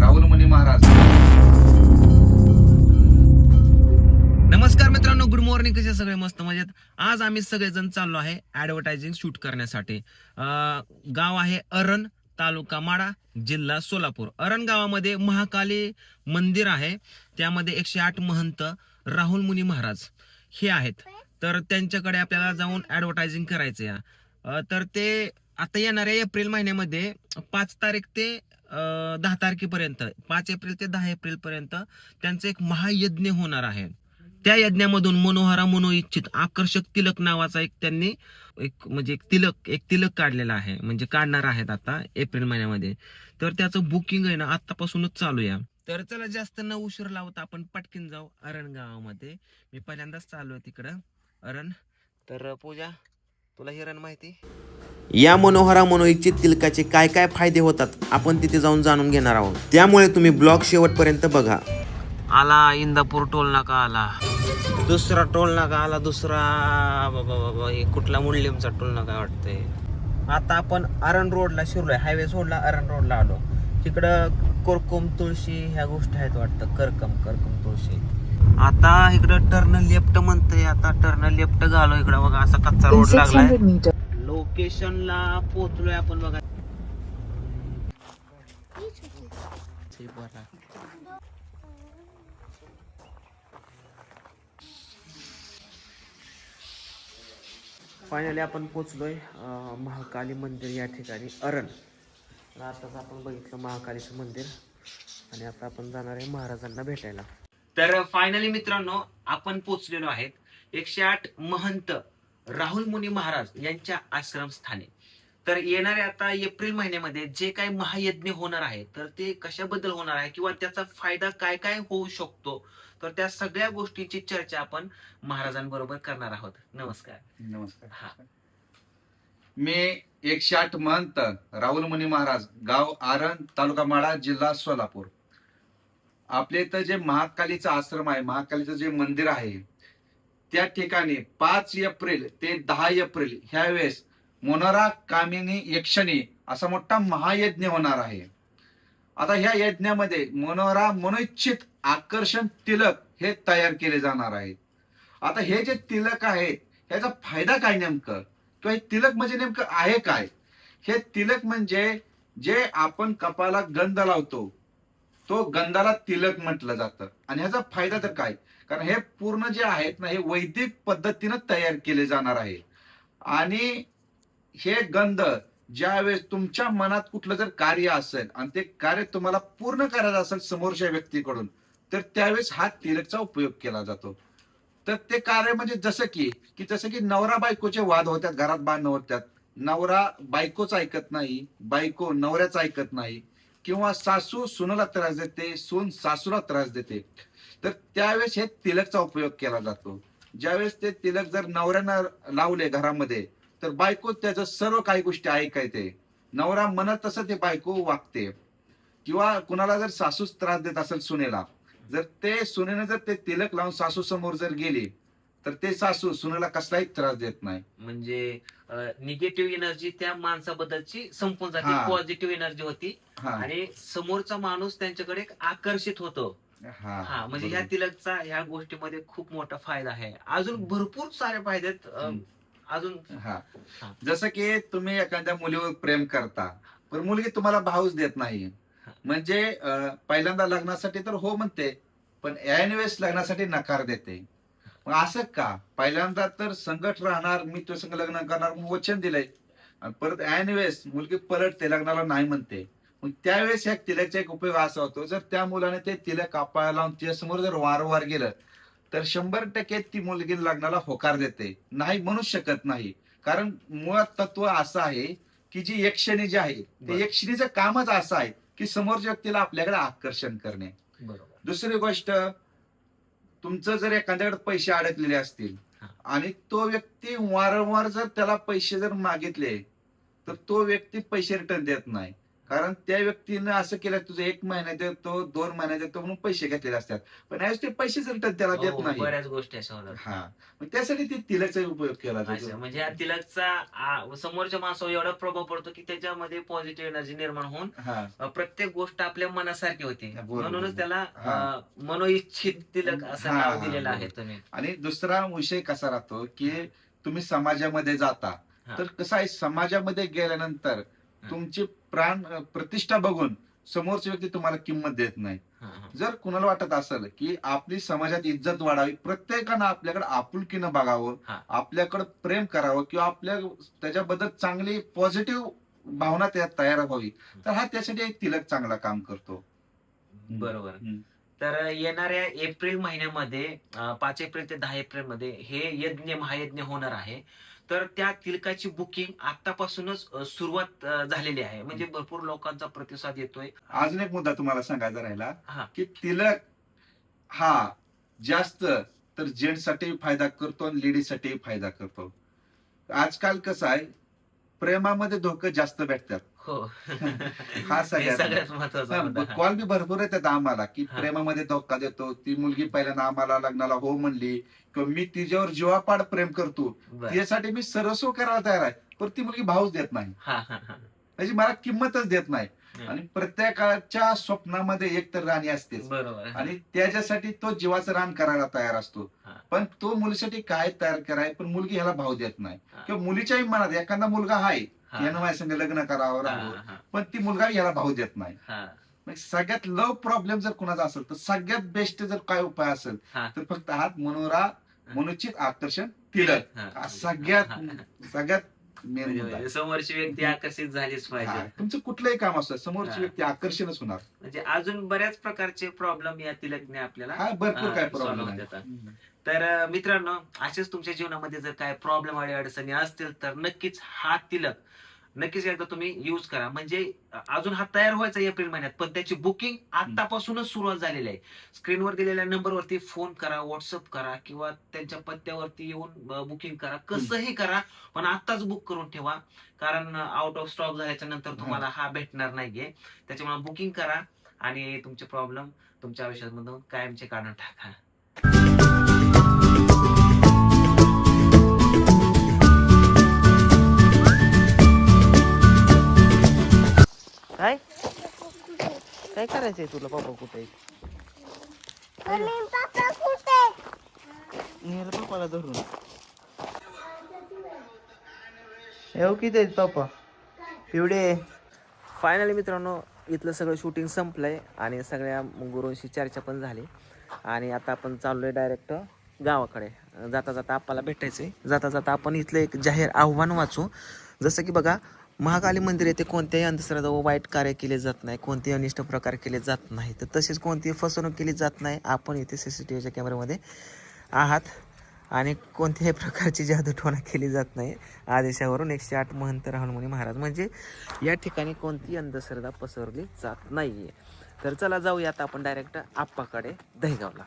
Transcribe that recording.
राहुल मुनी महाराज. नमस्कार मित्रांनो good morning कसे सगळे मस्त मजेत? आज आम्ही सगळेजण चाललो आहे ऍडव्हर्टायझिंग शूट करण्यासाठी. गाव आहे अरण तालुका माडा जिल्हा सोलापूर. अरण गावामध्ये महाकाली मंदिर आहे. त्यामध्ये एकशे आठ महंत राहुल मुनी महाराज हे आहेत. तर त्यांच्याकडे आपल्याला जाऊन ऍडव्हर्टायझिंग करायचं आहे तर ते आता येणाऱ्या एप्रिल महिन्यामध्ये पाच तारीख ते दहा तारखेपर्यंत पाच एप्रिल ते दहा एप्रिल पर्यंत त्यांचं एक महायज्ञ होणार आहे. त्या यज्ञामधून मनोहरा मनो इच्छित आकर्षक तिलक नावाचा एक त्यांनी एक म्हणजे एक तिलक एक तिलक काढलेला आहे. म्हणजे काढणार आहेत आता एप्रिल महिन्यामध्ये. तर त्याचं बुकिंग आहे ना आतापासूनच चालू आहे. तर चला जास्त न उशीर लावता आपण पटकिन जाऊ अरण गावामध्ये मी पहिल्यांदाच चालू आहे तिकडं. अरण तर पूजा तुला हिरण रण माहिती? या मनोहरा मनोइच्छित तिलकाचे काय काय फायदे होतात आपण तिथे जाऊन जाणून घेणार आहोत. त्यामुळे तुम्ही ब्लॉग शेवटपर्यंत बघा. आला इंदापूर टोल नाका आला. दुसरा टोल नाका आला दुसरा बाबा बाबा हे कुठला मुंडलिमचा टोल नाका वाटतंय. आता आपण अरण रोडला शिरलोय हायवे सोडला अरण रोडला आलो. तिकडं कोरकुम तुळशी ह्या गोष्टी आहेत वाटतं करकम करकम तुळशी. आता इकडं टर्न लेफ्ट म्हणतंय आता टर्न लेफ्ट घालो इकडं बघा असा कच्चा रोड लागलाय. 600 meters, लोकेशनला पोहोचलोय आपण बघा. फायनली आपण पोचलोय महाकाली मंदिर या ठिकाणी अरण. आताच आपण बघितलं महाकालीचं मंदिर. आणि आता आपण जाणार आहे महाराजांना भेटायला. तर फायनली मित्रांनो आपण पोचलेलो आहेत. एकशे आठ महंत राहुल मुनी महाराज यांच्या आश्रमस्थानी. तर येणाऱ्या आता एप्रिल महिन्यामध्ये जे काही महायज्ञ होणार आहे तर ते कशाबद्दल होणार आहे किंवा त्याचा फायदा काय काय होऊ शकतो तर त्या सगळ्या गोष्टींची चर्चा आपण महाराजांबरोबर करणार आहोत. नमस्कार. हा. नमस्कार मी एकशे आठ महंत राहुल मुनी महाराज गाव आरण तालुका माडा जिल्हा सोलापूर. आपल्या इथं जे महाकालीचं आश्रम आहे महाकालीचं जे मंदिर आहे त्या ठिकाणी पाच एप्रिल ते दहा एप्रिल ह्या वेळेस मोनरा कामिनी यक्षणी असा मोठा महायज्ञ होणार आहे. आता ह्या यज्ञामध्ये मनोरा मनोइच्छित आकर्षण तिलक हे तयार केले जाणार आहेत. आता हे जे तिलक आहेत ह्याचा फायदा काय नेमकं? किंवा हे तिलक म्हणजे नेमकं आहे काय? हे तिलक म्हणजे जे आपण कपाला गंध लावतो तो गंधाला तिलक म्हटलं जातं. आणि ह्याचा फायदा तर काय? कारण हे पूर्ण जे आहेत ना हे वैदिक पद्धतीनं तयार केले जाणार आहे. आणि हे गंध ज्यावेळेस तुमच्या मनात कुठलं जर कार्य असेल आणि ते कार्य तुम्हाला पूर्ण करायचं असेल समोरच्या व्यक्तीकडून तर त्यावेळेस हा तिलकचा उपयोग केला जातो. तर ते कार्य म्हणजे जसं की की जसं की नवरा बायकोचे वाद होतात घरात भांडणं होतात. नवरा बायकोच ऐकत नाही बायको नवऱ्याच ऐकत नाही. किंवा सासू सुनाला त्रास देते सून सासूला त्रास देते. तर त्यावेळेस हे तिलकचा उपयोग केला जातो. ज्यावेळेस ते तिलक जर नवऱ्यानं लावले घरामध्ये तर बायको त्याचं सर्व काही गोष्टी ऐकायते नवरा म्हणत तसं ते बायको वागते. किंवा कुणाला जर सासूच त्रास देत असेल सुनेला जर ते सुनेनं जर ते तिलक लावून सासू समोर जर गेली तर ते सासू सुनेला कसलाही त्रास देत नाही म्हणजे निगेटिव्ह एनर्जी त्या माणसाबद्दलची संपून जाते हा. पॉझिटिव्ह एनर्जी होती हा आणि समोरचा माणूस त्यांच्याकडे एक आकर्षित होतो हा हा म्हणजे बरोबर. ह्या तिलकचा ह्या गोष्टीमध्ये खूप मोठा फायदा आहे अजून भरपूर सारे फायदे आहेत अं, हम्म. अजून हा हा. जसं की तुम्ही एखाद्या मुलीवर प्रेम करता पण मुलगी तुम्हाला भावच देत नाही हा. म्हणजे अं, पहिल्यांदा लग्नासाठी तर हो म्हणते पण ऐन वेळेस लग्नासाठी नकार देते मग असं का? पहिल्यांदा तर संकट राहणार मी तुझ्या संग लग्न करणार मग वचन दिलंय. आणि परत ऐन वेळेस मुलगी पलटते लग्नाला नाही म्हणते. मग त्यावेळेस या तिलकचा एक उपयोग असा होतो जर त्या मुलाने ते तिलक कापायला लावून तिच्या समोर जर वारंवार गेलं तर शंभर टक्के ती मुलगी लग्नाला होकार देते. नाही म्हणूच शकत नाही. कारण मुळात तत्व असं आहे की जी यक्षणी जी आहे. ते यक्षणीचं कामच असं आहे की समोरच्या व्यक्तीला आपल्याकडे आकर्षण करणे. दुसरी गोष्ट तुमचं जर एखाद्याकडे पैसे अडकलेले असतील. आणि तो व्यक्ती वारंवार जर त्याला पैसे जर मागितले तर तो व्यक्ती पैसे रिटर्न देत नाही कारण त्या व्यक्तीनं असं केलं तुझं एक महिना देतो दोन महिना देतो म्हणून पैसे घेतलेले असतात पण यावेळेस ते पैसेच रिटर्न त्याला देत हो, नाही बऱ्याच गोष्टी अशा होतात हा मग त्यासाठी ते तिलाचा उपयोग केला जातो म्हणजे या तिलकचा आ, समोरच्या माणसावर एवढा प्रभाव पडतो की त्याच्यामध्ये पॉझिटिव्ह एनर्जी निर्माण होऊन हा अ, प्रत्येक गोष्ट आपल्या मनासारखी होती बरोबर. म्हणूनच त्याला हा. अ, मनोइच्छित तिलक असं हा, नाव हा, दिलेलं आहे बरोबर. तुम्ही आणि दुसरा विषय कसा राहतो की तुम्ही समाजामध्ये जाता हा. तर कसं आहे समाजामध्ये गेल्यानंतर. तुमची प्राण प्रतिष्ठा बघून समोरची व्यक्ती तुम्हाला किंमत देत नाही. जर कुणाला वाटत असेल की आपली समाजात इज्जत वाढावी प्रत्येकानं आपल्याकडे आपुलकीनं बघावं. आपल्याकडे प्रेम करावं किंवा आपल्या त्याच्याबद्दल चांगली पॉझिटिव्ह भावना त्यात तयार व्हावी तर हा त्यासाठी एक तिलक चांगला काम करतो. बरोबर. तर येणाऱ्या एप्रिल महिन्यामध्ये पाच एप्रिल ते दहा एप्रिलमध्ये हे यज्ञ महायज्ञ होणार आहे. तर त्या तिलकाची बुकिंग आतापासूनच सुरुवात झालेली आहे. म्हणजे भरपूर लोकांचा प्रतिसाद येतोय. अजून एक मुद्दा तुम्हाला सांगायचा राहिला हा. की तिलक हा जास्त तर जेंट्ससाठी फायदा करतो आणि लेडीजसाठी फायदा करतो. आजकाल कसं आहे प्रेमामध्ये धोके जास्त भेटतात. हो हा सगळ्यात महत्त्वाचा. कॉल बी भरपूर येतात आम्हाला की. प्रेमामध्ये धोका देतो ती मुलगी पहिल्यांदा आम्हाला लग्नाला हो म्हणली किंवा मी तिच्यावर जीवापाड प्रेम करतो बरं. तिच्यासाठी मी सर्वस्व करायला तयार आहे पण ती मुलगी भाऊच देत नाही म्हणजे मला किंमतच देत नाही. आणि प्रत्येकाच्या स्वप्नामध्ये एक तर राणी असतेच आणि त्याच्यासाठी तो जीवाचं रान करायला तयार असतो. पण तो मुलीसाठी काय तयार कराय पण मुलगी ह्याला भाव देत नाही. किंवा मुलीच्याही मनात एखादा मुलगा आहे. यानं माझ्या संग लग्न करावं पण ती मुलगा ह्याला भाव देत नाही सगळ्यात लव प्रॉब्लेम जर कुणाचा असेल तर सगळ्यात बेस्ट जर काय उपाय असेल. तर फक्त हात मनोरा मनोचित आकर्षण तिलक सगळ्यात. सगळ्यात मेन म्हणजे. समोरची व्यक्ती आकर्षित झालीच पाहिजे तुमचं कुठलंही काम असतं समोरची हा. व्यक्ती आकर्षणच होणार म्हणजे अजून बऱ्याच प्रकारचे प्रॉब्लेम या तिलकने आपल्याला हा भरपूर काय प्रॉब्लेम देतात. तर अं, मित्रांनो असेच तुमच्या जीवनामध्ये जर काय प्रॉब्लेम आणि अडचणी असतील तर नक्कीच हा तिलक नक्कीच एकदा तुम्ही युज करा. म्हणजे अजून हा तयार व्हायचा एप्रिल महिन्यात पण त्याची बुकिंग आतापासूनच सुरुवात झालेली आहे. स्क्रीनवर दिलेल्या नंबरवरती फोन करा व्हॉट्सअप करा किंवा त्यांच्या पत्त्यावरती येऊन बुकिंग करा. कसंही करा पण आताच बुक करून ठेवा. कारण आउट ऑफ स्टॉक झाल्याच्यानंतर तुम्हाला हा भेटणार नाहीये. त्याच्यामुळे बुकिंग करा आणि तुमचे प्रॉब्लेम तुमच्या आयुष्यामधून कायमचे काढून टाका. काय करायचंय तुला बाबा कुठे? नेलं पप्पाला धरून. येऊ किती आहेत पप्पा? पिवडे. फायनली मित्रांनो इथलं सगळं शूटिंग संपलंय आणि सगळ्या गुरूंशी चर्चा पण झाली. आणि आता आपण चाललोय डायरेक्ट गावाकडे. जाता जाता आपल्याला भेटायचंय. जाता जाता आपण इथलं एक जाहीर आव्हान वाचू. जसं की बघा महाकाली मंदिर येथे कोणत्याही अंधश्रद्धा व वाईट कार्य केले जात नाही कोणतेही अनिष्ट प्रकार केले जात नाही. तर तसेच कोणतीही फसवणूक केली जात नाही. आपण इथे सी सी टी व्हीच्या कॅमेऱ्यामध्ये आहात आणि कोणत्याही प्रकारची जादूटोणा केली जात नाही. आदेशावरून एकशे आठ महंत राहुलमुनी महाराज म्हणजे या ठिकाणी कोणती अंधश्रद्धा पसरली जात नाहीये. तर चला जाऊयात आपण डायरेक्ट आप्पाकडे दहीगावला.